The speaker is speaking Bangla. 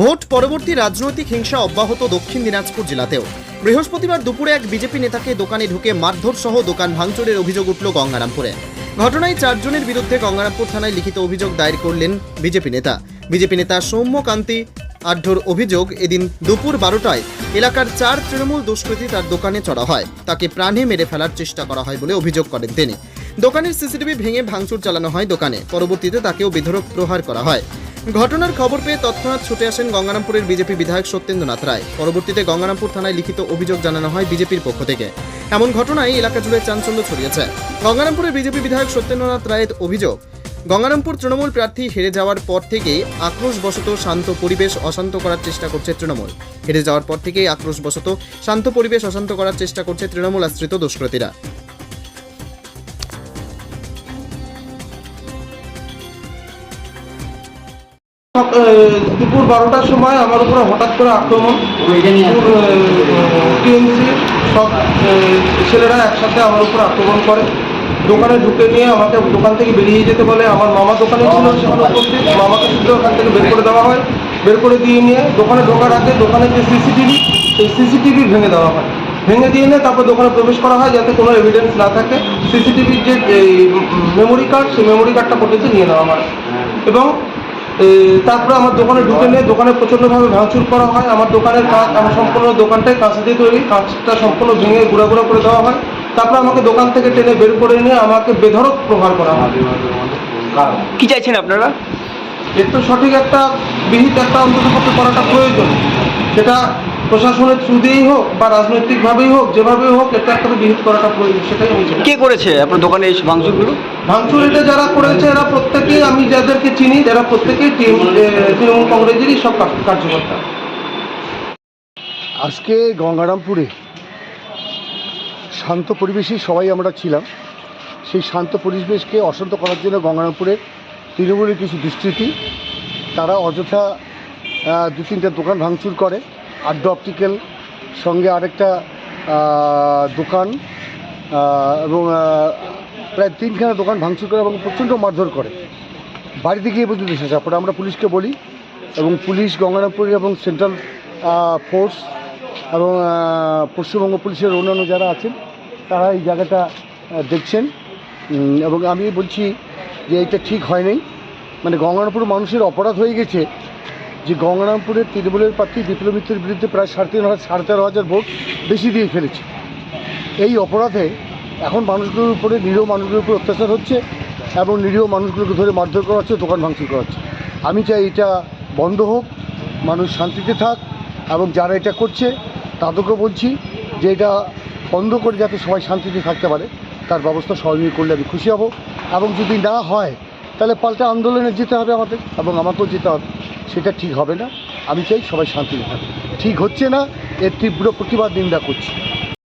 ভোট পরবর্তী রাজনৈতিক হিংসা অব্যাহত দক্ষিণ দিনাজপুর জেলাতেও। বৃহস্পতিবার দুপুরে এক বিজেপি নেতাকে দোকানে ঢুকে মারধর সহ দোকান ভাঙচুরের অভিযোগ উঠল গঙ্গারামপুরে। ঘটনায় চারজনের বিরুদ্ধে গঙ্গারামপুর থানায় লিখিত অভিযোগ দায়ের করলেন বিজেপি নেতা। বিজেপি নেতা সৌম্যকান্তি আঢ্যর অভিযোগ এদিন দুপুর বারোটায় এলাকার চার তৃণমূল দুষ্কৃতী তার দোকানে চড়া হয়। তাকে প্রাণে মেরে ফেলার চেষ্টা করা হয় বলে অভিযোগ করেন তিনি। দোকানের সিসিটিভি ভেঙে ভাঙচুর চালানো হয় দোকানে। পরবর্তীতে তাকেও বিধরক প্রহার করা হয়। ঘটনার খবর পেয়ে তৎক্ষণাৎ ছুটে আসেন গঙ্গারামপুরের বিজেপি বিধায়ক সত্যেন্দ্রনাথ রায়। পরবর্তীতে গঙ্গারামপুর থানায় লিখিত অভিযোগ জানানো হয় বিজেপির পক্ষ থেকে। এমন ঘটনায় এলাকা জুড়ে চাঞ্চল্য ছড়িয়েছে। গঙ্গারামপুরের বিজেপি বিধায়ক সত্যেন্দ্রনাথ রায়ের অভিযোগ, গঙ্গারামপুর তৃণমূল প্রার্থী হেরে যাওয়ার পর থেকেই আক্রোশবশত শান্ত পরিবেশ অশান্ত করার চেষ্টা করছে তৃণমূল। হেরে যাওয়ার পর থেকেই আক্রোশবশত শান্ত পরিবেশ অশান্ত করার চেষ্টা করছে তৃণমূল আশ্রিত দুষ্কৃতীরা। দুপুর বারোটার সময় আমার উপরে হঠাৎ করে আক্রমণ। টিএমসি সব ছেলেরা একসাথে আমার উপর আক্রমণ করে। দোকানে ঢুকে নিয়ে আমাকে দোকান থেকে বেরিয়ে যেতে বলে। আমার মামা দোকানে ছিল সেখানে উপস্থিত। মামাকে শুধু ওখান থেকে বের করে দেওয়া হয়। বের করে দিয়ে নিয়ে দোকানে ঢোকার আগে দোকানের যে সিসিটিভি সেই সিসিটিভি ভেঙে দেওয়া হয়। ভেঙে দিয়ে নিয়ে তারপর দোকানে প্রবেশ করা হয় যাতে কোনো এভিডেন্স না থাকে। সিসিটিভির যে মেমোরি কার্ড সেই মেমোরি কার্ডটা ফুটেজে নিয়ে নেওয়া হয়। এবং এ, তারপরে আমার দোকানে ঢুকে নিয়ে দোকানে প্রচণ্ডভাবে ভাঙচুর করা হয়। আমার দোকানের কাজ আমার সম্পূর্ণ দোকানটাই কাঁচ দিয়ে তৈরি কাঁচটা সম্পূর্ণ ভেঙে গুঁড়া গুঁড়া করে দেওয়া হয়। তারপরে আমাকে দোকান থেকে টেনে বের করে নিয়ে আমাকে বেধরক প্রহার করা হয়। কি চাইছেন আপনারা? এর তো সঠিক একটা বিহিত একটা অন্তত করাটা প্রয়োজন। সেটা প্রশাসনের থ্রু দিয়েই হোক বা রাজনৈতিকভাবেই হোক যেভাবেই হোক এটা একটা বিহিত করাটা প্রয়োজন সেটাই চাই। কে করেছে আপনার দোকানে এই ভাঙচুরগুলো ভাঙচুর এটা যারা করেছে এরা প্রত্যেকেই আমি যাদেরকে চিনি যারা প্রত্যেকেই তৃণমূল কংগ্রেসেরই সব কার্য- কার্যকর্তা। আজকে গঙ্গারামপুরে শান্ত পরিবেশেই সবাই আমরা ছিলাম। সেই শান্ত পরিবেশকে অশান্ত করার জন্য গঙ্গারামপুরে তৃণমূলের কিছু দুষ্কৃতী তারা অযথা দু তিনটা দোকান ভাঙচুর করে। আড্ডা অপটিক্যাল সঙ্গে আরেকটা দোকান এবং প্রায় তিনখানা দোকান ভাঙচুর করে এবং প্রচণ্ড মারধর করে। বাড়িতে গিয়ে পর্যন্ত এসেছে তারপরে আমরা পুলিশকে বলি এবং পুলিশ, গঙ্গারামপুর এবং সেন্ট্রাল ফোর্স এবং পশ্চিমবঙ্গ পুলিশের অন্যান্য যারা আছেন, তারা এই জায়গাটা দেখছেন। এবং আমি বলছি যে এটা ঠিক হয় নাই। মানে গঙ্গারামপুর মানুষের অপরাধ হয়ে গেছে যে গঙ্গারামপুরের তৃণমূলের প্রার্থী বিপ্লব মিত্রের বিরুদ্ধে প্রায় সাড়ে তিন হাজার, সাড়ে তেরো হাজার ভোট বেশি দিয়ে ফেলেছে। এই অপরাধে এখন মানুষগুলোর উপরে, নিরীহ মানুষগুলোর উপর অত্যাচার হচ্ছে এবং নিরীহ মানুষগুলোকে ধরে মারধর করা হচ্ছে, দোকান ভাঙচুর করা হচ্ছে। আমি চাই এটা বন্ধ হোক, মানুষ শান্তিতে থাক এবং যারা এটা করছে তাদেরকেও বলছি যে এটা বন্ধ করে যাতে সবাই শান্তিতে থাকতে পারে, তার ব্যবস্থা সহযোগী করলে আমি খুশি হব। এবং যদি না হয়, তাহলে পাল্টা আন্দোলনে যেতে হবে আমাদের এবং আমাকেও যেতে হবে। সেটা ঠিক হবে না। আমি চাই সবাই শান্তিতে থাকে ঠিক হচ্ছে না, এর তীব্র প্রতিবাদ নিন্দা করছি।